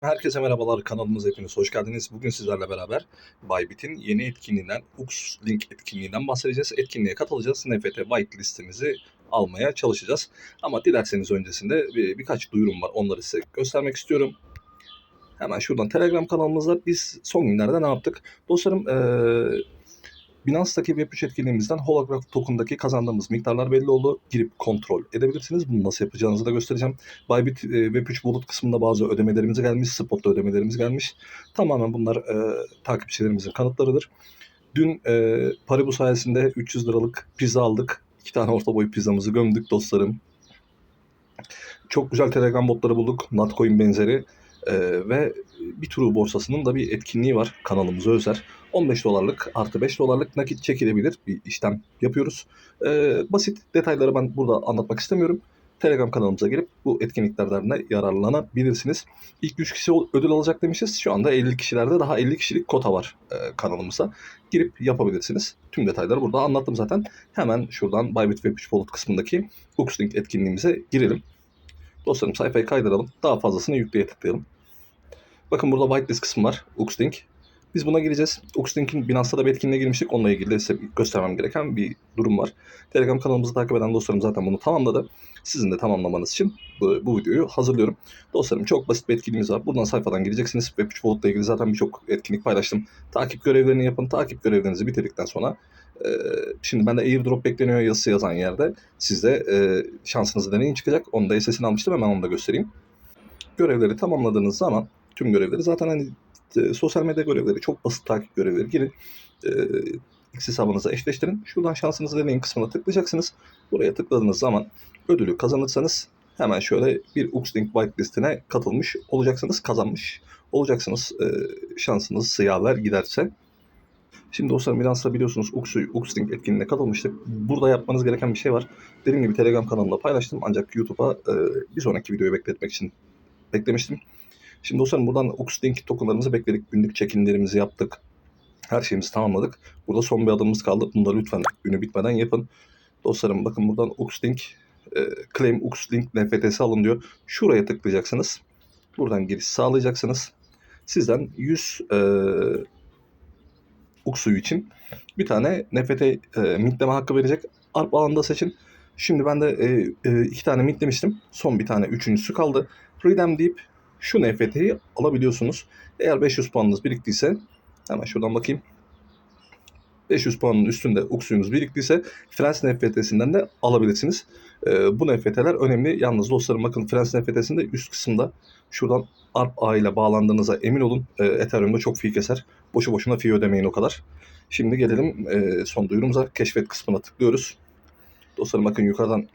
Herkese merhabalar, kanalımıza hepiniz hoş geldiniz. Bugün sizlerle beraber Bybit'in yeni etkinliğinden, Ux Link etkinliğinden bahsedeceğiz. Etkinliğe katılacağız. NFT White listemizi almaya çalışacağız. Ama dilerseniz öncesinde bir, birkaç duyurum var. Onları size göstermek istiyorum. Hemen şuradan Telegram kanalımızda biz son günlerde ne yaptık? Dostlarım eee Binance'daki Web3 etkinliğimizden Holograph Token'daki kazandığımız miktarlar belli oldu. Girip kontrol edebilirsiniz. Bunu nasıl yapacağınızı da göstereceğim. Bybit e, Web3 Wallet kısmında bazı ödemelerimiz gelmiş. Spot'ta ödemelerimiz gelmiş. Tamamen bunlar e, takipçilerimizin kanıtlarıdır. Dün e, Paribu sayesinde 300 liralık pizza aldık. İki tane orta boy pizzamızı gömdük dostlarım. Çok güzel Telegram botları bulduk. Notcoin benzeri. E, ve Bitru borsasının da bir etkinliği var kanalımıza özel. 15 dolarlık artı 5 dolarlık nakit çekilebilir bir işlem yapıyoruz. Ee, basit detayları ben burada anlatmak istemiyorum. Telegram kanalımıza girip bu etkinliklerden de yararlanabilirsiniz. İlk 100 kişi ödül alacak demişiz. Şu anda 50 kişilerde daha 50 kişilik kota var e, kanalımıza. Girip yapabilirsiniz. Tüm detayları burada anlattım zaten. Hemen şuradan Bybit Web3 Wallet kısmındaki Uxlink etkinliğimize girelim. Dostlarım sayfayı kaydıralım. Daha fazlasını yükleye tıklayalım. Bakın burada whitelist kısmı var. Uxlink. Biz buna gireceğiz. Uxlink'in Binance'da da bir etkinliğe girmiştik. Onunla ilgili de size göstermem gereken bir durum var. Telegram kanalımızı takip eden dostlarım zaten bunu tamamladı. Sizin de tamamlamanız için bu, bu videoyu hazırlıyorum. Dostlarım çok basit bir etkinliğimiz var. Buradan sayfadan gireceksiniz. Web3 Wallet ile ilgili zaten birçok etkinlik paylaştım. Takip görevlerini yapın. Takip görevlerinizi bitirdikten sonra e, şimdi bende airdrop bekleniyor yazısı yazan yerde sizde şansınızı deneyin çıkacak. Onu da SS'ini almıştım. Hemen onu da göstereyim. Görevleri tamamladığınız zaman tüm görevleri zaten hani e, sosyal medya görevleri çok basit takip görevleri girin. E, X hesabınıza eşleştirin. Şuradan şansınızı deneyin kısmına tıklayacaksınız. Buraya tıkladığınız zaman ödülü kazanırsanız hemen şöyle bir Uxlink whitelistine katılmış olacaksınız. Kazanmış olacaksınız. E, şansınız yaver giderse. Şimdi dostlarım Binance'da biliyorsunuz Uxu, Uxlink etkinliğine katılmıştık. Burada yapmanız gereken bir şey var. Dediğim gibi Telegram kanalımda paylaştım ancak YouTube'a e, bir sonraki videoyu bekletmek için beklemiştim. Şimdi dostlarım buradan Uxlink tokenlarımızı bekledik. Günlük check-inlerimizi yaptık. Her şeyimizi tamamladık. Burada son bir adımımız kaldı. Da lütfen günü bitmeden yapın. Dostlarım bakın buradan Uxlink e, Claim Uxlink NFT'si alın diyor. Şuraya tıklayacaksınız. Buradan giriş sağlayacaksınız. Sizden 100 e, Uxu'yu için bir tane NFT e, mintleme hakkı verecek. ARP alanda seçin. Şimdi ben de e, e, iki tane mintlemiştim. Son bir tane üçüncüsü kaldı. Redeem deyip şu NFT'yi alabiliyorsunuz. Eğer 500 puanınız biriktiyse hemen şuradan bakayım. 500 puanın üstünde uksuyunuz biriktiyse Frans NFT'sinden de alabilirsiniz. Ee, bu NFT'ler önemli. Yalnız dostlarım bakın Frans NFT'sinde üst kısımda şuradan ARP A ile bağlandığınıza emin olun. Ee, Ethereum'da çok fee keser. Boşu boşuna fee ödemeyin o kadar. Şimdi gelelim e, son duyurumuza. Keşfet kısmına tıklıyoruz. Dostlarım bakın yukarıdan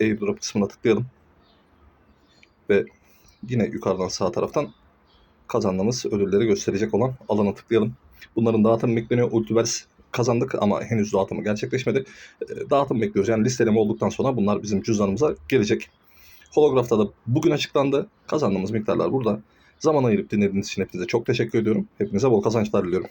airdrop kısmına tıklayalım. Ve yine yukarıdan sağ taraftan kazandığımız ödülleri gösterecek olan alana tıklayalım. Bunların dağıtımı bekleniyor. Ultiverse kazandık ama henüz dağıtımı gerçekleşmedi. E, dağıtım bekliyoruz. Yani listeleme olduktan sonra bunlar bizim cüzdanımıza gelecek. Holograph'ta da bugün açıklandı. Kazandığımız miktarlar burada. Zaman ayırıp dinlediğiniz için hepinize çok teşekkür ediyorum. Hepinize bol kazançlar diliyorum.